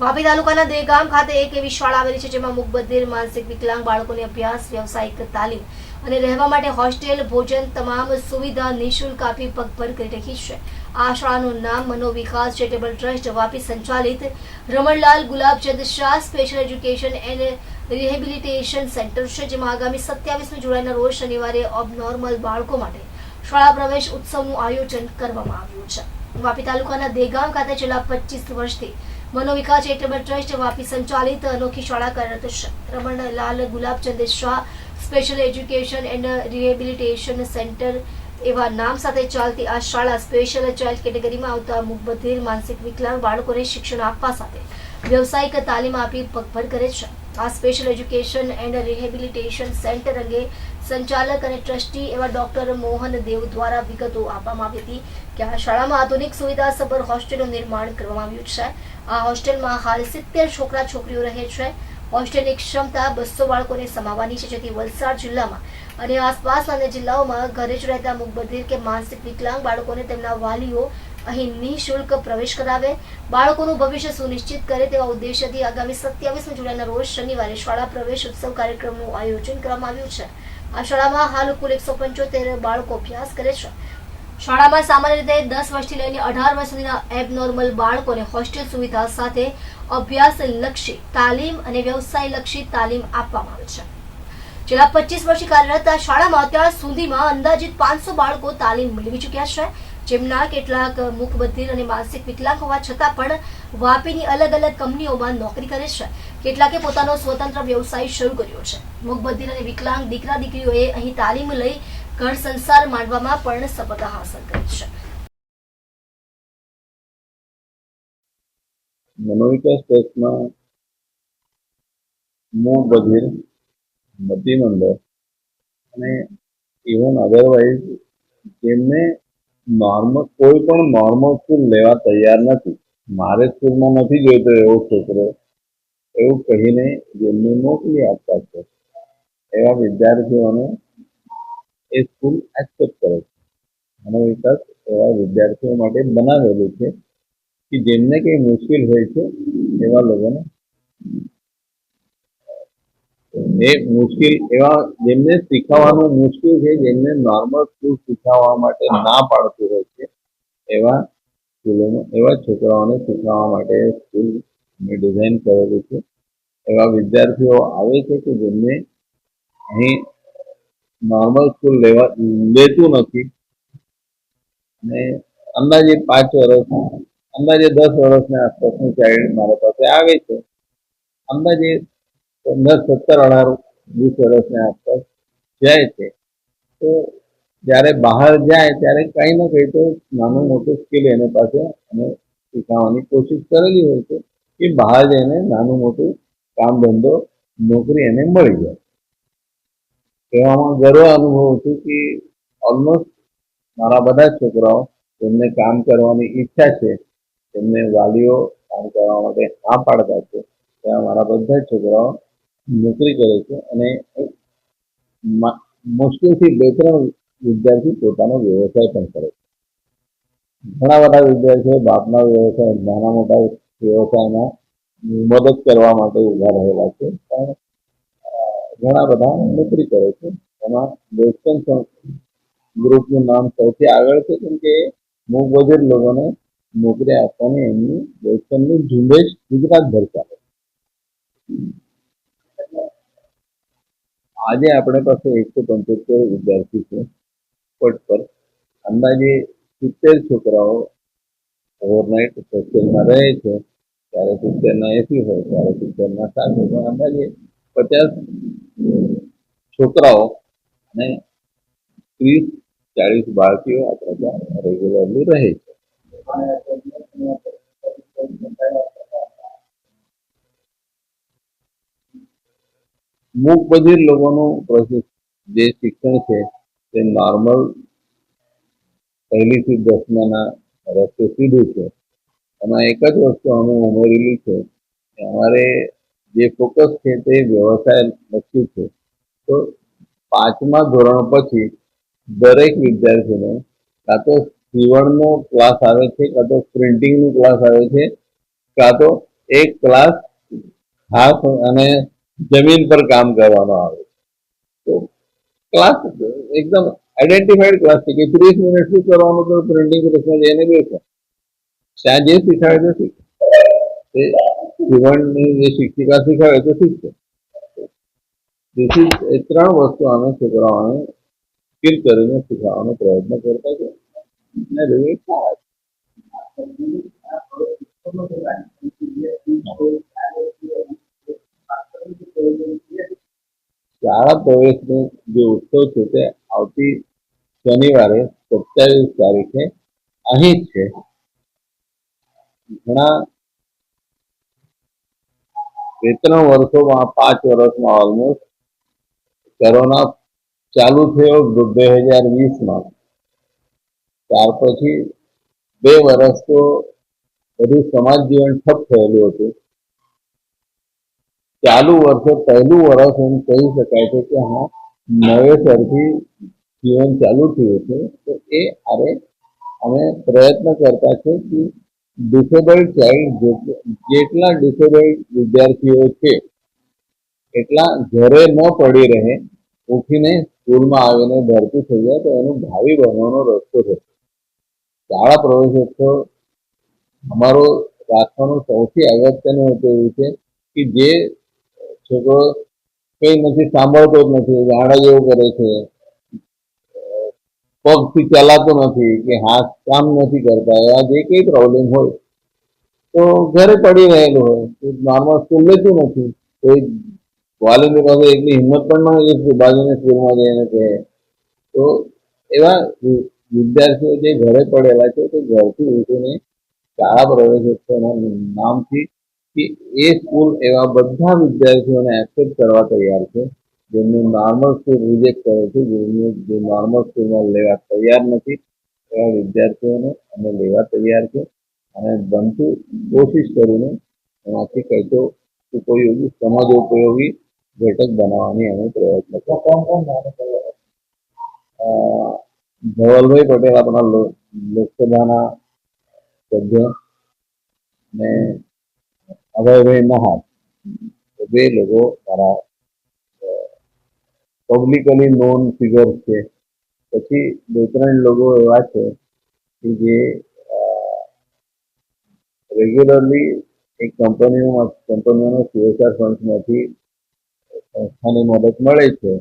વાપી તાલુકાના દેગામ ખાતે એક એવી શાળા આવેલી છે જેમાં મુકબધિર માનસિક વિકલાંગ બાળકોને અભ્યાસ, વ્યવસાયિક તાલીમ અને રહેવા માટે હોસ્ટેલ, ભોજન તમામ સુવિધા નિઃશુલ્ક આપી પગભર કરી રહી છે. આ શાળાનું નામ મનોવિકાસ ચેરિટેબલ ટ્રસ્ટ વાપી સંચાલિત Ramanlal Gulabchand Shah special education and rehabilitation centre છે, જેમાં આગામી સત્યાવીસમી જુલાઈના રોજ શનિવારે ઓબનોર્મલ બાળકો માટે શાળા પ્રવેશ ઉત્સવનું આયોજન કરવામાં આવ્યું છે. વાપી તાલુકાના દેગામ ખાતે છેલ્લા પચીસ વર્ષથી મનોવિકાસ ચેરિટેબલ ટ્રસ્ટ વાપી સંચાલિત અનોખી શાળા કાર્યરત Ramanlal Gulabchand Shah special education and rehabilitation centre એવા નામ સાથે ચાલતી આ શાળા સ્પેશિયલ ચાઇલ્ડ કેટેગરીમાં આવતા મુકબધિર માનસિક વિકલાંગ બાળકોને શિક્ષણ આપવા સાથે વ્યવસાયિક તાલીમ આપી પગભર કરે છે. આ special education and rehabilitation centre અંગે સંચાલક અને ટ્રસ્ટી એવા ડોક્ટર મોહન દેવ દ્વારા વિગતો આપવામાં આવી હતી કે આ શાળામાં આધુનિક સુવિધા સભર હોસ્ટેલનું નિર્માણ કરવામાં આવ્યું છે. આ હોસ્ટેલમાં હાલ સિત્તેર છોકરા છોકરીઓ રહે છે. હોસ્ટેલની ક્ષમતા બસો બાળકોને સમાવવાની છે, જેથી વલસાડ જિલ્લામાં અને આસપાસના અન્ય જિલ્લાઓમાં ઘરે જ રહેતા મુકબધિર કે માનસિક વિકલાંગ બાળકોને તેમના વાલીઓ અહીં નિઃશુલ્ક પ્રવેશ કરાવે, બાળકોનું ભવિષ્ય સુનિશ્ચિત કરે તેવા ઉદ્દેશ્યથી આગામી સત્યાવીસમી જુલાઈના રોજ શનિવારે શાળા પ્રવેશ ઉત્સવ કાર્યક્રમનું આયોજન કરવામાં આવ્યું છે. આ શાળામાં હાલ કુલ એકસો પંચોતેર બાળકો અભ્યાસ કરે છે. શાળામાં સામાન્ય રીતે દસ વર્ષથી લઈને અઢાર વર્ષ સુધીના એબનોર્મલ બાળકોને હોસ્ટેલ સુવિધા સાથે અભ્યાસ લક્ષી તાલીમ અને વ્યવસાય લક્ષી તાલીમ આપવામાં આવે છે. છેલ્લા પચીસ વર્ષથી કાર્યરત આ શાળામાં અત્યાર સુધીમાં અંદાજિત પાંચસો બાળકો તાલીમ મેળવી ચૂક્યા છે. જેમના કેટલાક મુખબધિર અને માનસિક વિકલાંગ હોવા છતાં પણ વાપીની અલગ અલગ કંપનીઓમાં નોકરી કરે છે. કેટલાકે પોતાનો સ્વતંત્ર વ્યવસાય શરૂ કર્યો છે. મુખબધિર અને વિકલાંગ દીકરા દીકરીઓએ અહીં તાલીમ લઈ ઘર સંસાર માંડવામાં પણ સફળતા હાંસલ કરી છે. મનોવિકાસ ટેસ્ટમાં મૂળ બધિર મતિમંડળ અને ઇવન અધરવાઇઝ જેમને નોર્મલ કોઈ પણ નોર્મલ સ્કૂલ લેવા તૈયાર નથી. મારે સ્કૂલમાં નથી જોઈતો એવો છોકરો. એવું કહીને જેમને મોકલી આપતા છે. એવા વિદ્યાર્થીઓને એ સ્કૂલ એક્સેપ્ટ કરે છે. મનોવિકાસ એવા વિદ્યાર્થીઓ માટે બનાવેલું છે કે જેમને કંઈ મુશ્કેલ હોય છે, એવા લોકોને એ મુશ્કેલ, એવા જેમને શીખવવાનું મુશ્કેલ છે, જેમને નોર્મલ સ્કૂલ શીખવવા માટે ના પાડતું હોય છે, એવા સ્કૂલોમાં, એવા છોકરાઓને શીખવવા માટે સ્કૂલ ડિઝાઇન કરેલું છે. એવા વિદ્યાર્થીઓ આવે છે કે જેમને અહીં નોર્મલ સ્કૂલ લેવા લેતું નથી. અને અંદાજે પાંચ વર્ષ, અંદાજે દસ વર્ષના આસપાસનું ચાઇલ્ડ મારા પાસે આવે છે. અંદાજે પંદર, સત્તર, અઢાર, વીસ વર્ષની આસપાસ જાય છે. તો જ્યારે બહાર જાય ત્યારે કંઈ ના કંઈ તો નાનું મોટું સ્કિલ એને પાસે અને શીખવવાની કોશિશ કરેલી હોય છે કે બહાર જઈને નાનું મોટું કામ ધંધો નોકરી એને મળી જાય. કહેવામાં ગર્વ અનુભવું છું કે ઓલમોસ્ટ મારા બધા જ છોકરાઓ જેમને કામ કરવાની ઈચ્છા છે. તેમને વાલીઓ કામ કરવા માટે હા પાડતા છે. ત્યાં મારા બધા જ છોકરાઓ નોકરી કરે છે અને મુશ્કેલથી બે ત્રણ વિદ્યાર્થી પોતાનો વ્યવસાય પણ કરે છે. ઘણા બધા વિદ્યાર્થીઓ બાપના વ્યવસાય, નાના મોટા વ્યવસાયમાં મદદ કરવા માટે ઊભા રહેલા છે, પણ ઘણા બધા નોકરી કરે છે. એમાં વેસ્ટર્ન ગ્રુપનું નામ સૌથી આગળ છે, કેમ કે મૂક બધિર લોકોને નોકરી આપવાની એમની વેસ્ટર્નની ઝુંબેશ ગુજરાતભર ચાલે આજે આપણે પાસે એકસો પંચોતેર વિદ્યાર્થી છે. પટ પર અંદાજે સિત્તેર છોકરાઓ ઓવરનાઇટ હોસ્ટેલમાં રહે છે. ત્યારે સિત્તેરના એસી હોય, ત્યારે સિત્તેરના સાત હોય પણ અંદાજે પચાસ છોકરાઓ અને ત્રીસ ચાલીસ બાળકીઓ આપણે ત્યાં રેગ્યુલરલી રહે છે. મૂક બધિર લોકોનું પ્રોસેસ જે શિક્ષણ છે તે નોર્મલ પહેલીથી દસમાના રસ્તે સીધું છે. એમાં એક જ વસ્તુ અમે ઉમેરેલી છે કે અમારે જે ફોકસ છે તે વ્યવસાય લક્ષી છે. તો પાંચમા ધોરણ પછી દરેક વિદ્યાર્થીને કાં તો સીવણનો ક્લાસ આવે છે, કાં તો પ્રિન્ટિંગનો ક્લાસ આવે છે, કાં તો એક ક્લાસ ખાસ અને જમીન પર કામ કરવાનો આવે તો ક્લાસ એકદમ આઈડેન્ટિફાઈડ ક્લાસ છે કે ત્રીસ મિનિટ શું કરવાનું તો પ્રિન્ટિંગ પ્રેસમાં જઈને બેસો ત્યાં જે શીખવાડે તો શીખે. જીવનની જે શિક્ષિકા શીખવાડે તો શીખશે તેથી એ ત્રણ વસ્તુ અમે છોકરાઓને સ્કીલ કરીને શીખવાનો પ્રયત્ન કરતા છે અને રિઝલ્ટ સારા છે. શાળા પ્રવેશનો જે ઉત્સવ છે તે આવતી શનિવારે સત્યાવીસ તારીખે અહીં છે. ઘણા બે ત્રણ વર્ષોમાં, પાંચ વર્ષમાં ઓલમોસ્ટ કોરોના ચાલુ થયો બે હજાર વીસમાં. ત્યાર પછી બે વર્ષ તો બધું સમાજ જીવન ઠપ થયેલું હતું. ચાલુ વર્ષે પહેલું વર્ષ એમ કહી શકાય છે કે હા, નવેસરથી જીવન ચાલુ થયું છે. તો એ આરે અમે પ્રયત્ન કરતા છે કે ડિસેબલ્ડ ચાઇલ્ડ જેટલા ડિસેબલ્ડ વિદ્યાર્થીઓ છે, એટલા ઘરે ન પડી રહે, ઉઠીને સ્કૂલમાં આવીને ભરતી થઈ જાય તો એનું ભાવિ બનવાનો રસ્તો છે. શાળા પ્રવેશોત્સવ અમારો રાખવાનો સૌથી અગત્યનું હતું એવું છે કે જે છોકરો કઈ નથી, સાંભળતો જ નથી ગાડા જેવું કરે છે. પગથી ચલાતો નથી કે હાથ કામ નથી કરતા, એવા જે કંઈ પ્રોબ્લેમ હોય. તો ઘરે પડી રહેલો હોય નોર્મલ સ્કૂલ લેતું નથી. કોઈ વાલીની પાસે એટલી હિંમત પણ ન હોય કે બાજુની સ્કૂલમાં જઈને કહે. તો એવા વિદ્યાર્થીઓ જે ઘરે પડેલા છે, તે ઘરથી ઉઠીને શાળા પ્રવેશોત્સવના નામથી કે એ સ્કૂલ એવા બધા વિદ્યાર્થીઓને એક્સેપ્ટ કરવા તૈયાર છે જેમને નોર્મલ સ્કૂલ રિજેક્ટ કરે છે જેમને જે નોર્મલ સ્કૂલમાં લેવા તૈયાર નથી એવા વિદ્યાર્થીઓને અમે લેવા તૈયાર છે. અને બનતું કોશિશ કરીને એમાંથી કંઈ તો ઉપયોગી સમાજ ઉપયોગી ઘટક બનાવવાની અમે પ્રયત્ન કરીએ. કોણ કોણ ધવલભાઈ પટેલ આપણા લોકસભાના સભ્ય ને અભયભાઈ નહાર બે લોકો મારા પબ્લિકલી નોન ફિગર છે. પછી બે ત્રણ લોકો એવા છે કે જે રેગ્યુલરલી એક કંપનીઓમાં કંપનીઓના સીએસઆર ફંડ્સમાંથી સંસ્થાની મદદ મળે છે.